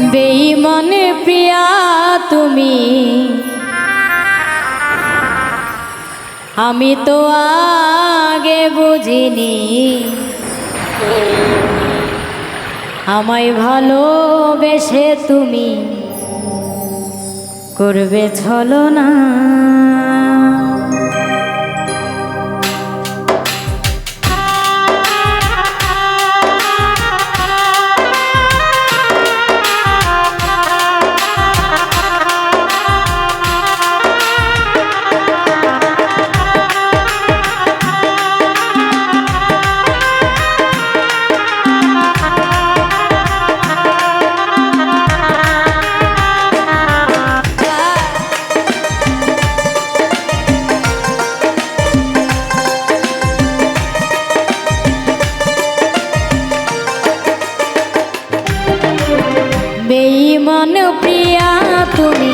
বেইমান প্রিয়া তুমি। আমি তো আগে বুঝিনি। আমায় ভালোবেসে তুমি। করবে ছলো প্রিয়া তুমি।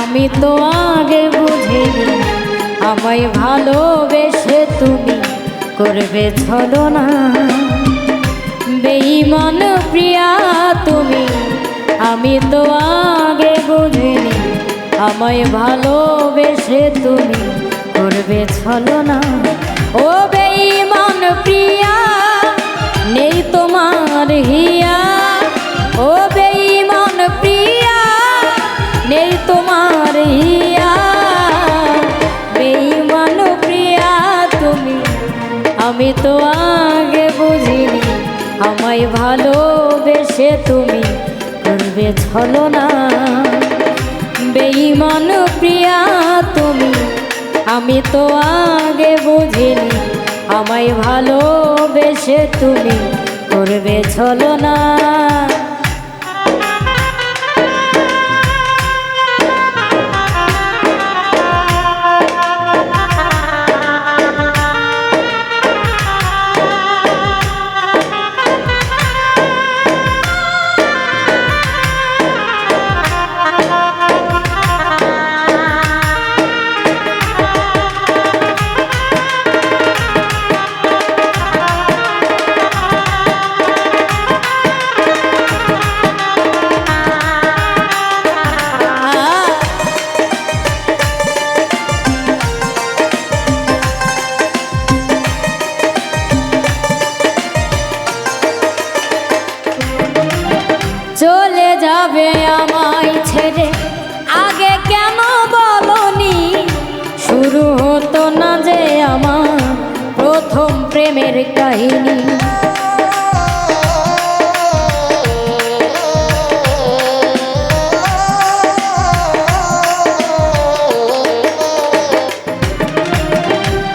আমি তো আগে বুঝিনি, আমায় ভালোবেসে তুমি করবে ছলো না প্রিয়া তুমি, আমি তো আগে বুঝিনি, আমায় ভালোবেসে তুমি করবে ছলো না ও বেইমান প্রিয়া, নেই তোমার হিয়া। আমি তো আগে বুঝিনি, আমায় ভালোবেসে তুমি করবে ছলো না বেইমান প্রিয়া তুমি, আমি তো আগে বুঝিনি, আমায় ভালোবেসে তুমি করবে ছলো না যাবে আমায় ছেড়ে আগে কেন বলনি? শুরু হতো না যে আমার প্রথম প্রেমের কাহিনী।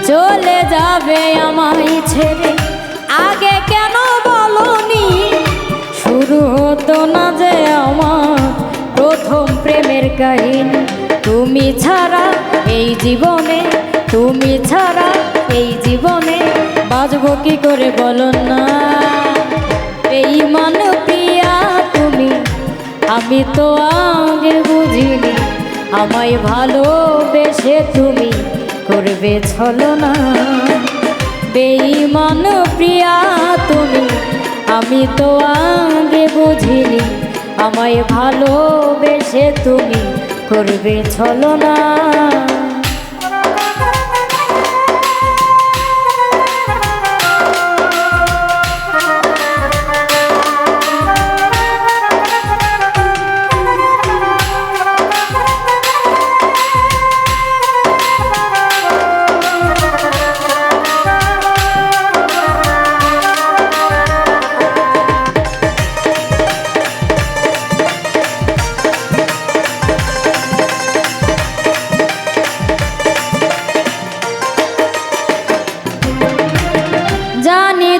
চলে যাবে আমায় ছেড়ে কাহিনী তুমি ছাড়া এই জীবনে, তুমি ছাড়া এই জীবনে বাজবো কি করে বলো না? এই মান প্রিয়া তুমি, আমি তো আগে বুঝিনি। আমায় ভালোবেসে তুমি করবে ছলো না বেইমান প্রিয়া তুমি, আমি তো আগে বুঝিনি। আমায় ভালোবেসে তুমি করবে ছলো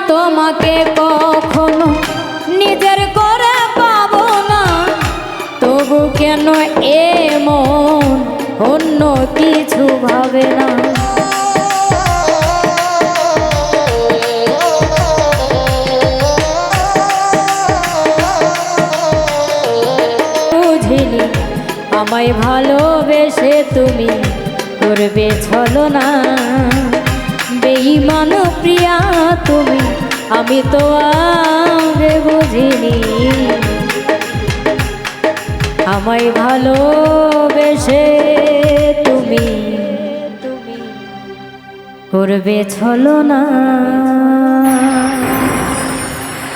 তোমাকে কখনো। নিজের করে পাবো না। তবু কেন এমন অন্য কিছু ভাবে না? বুঝিনি, আমায় ভালোবেসে তুমি করবে ছলো না আমি তো আগে বুঝিনি। আমায় ভালোবেসে তুমি তুমি করবে ছলো না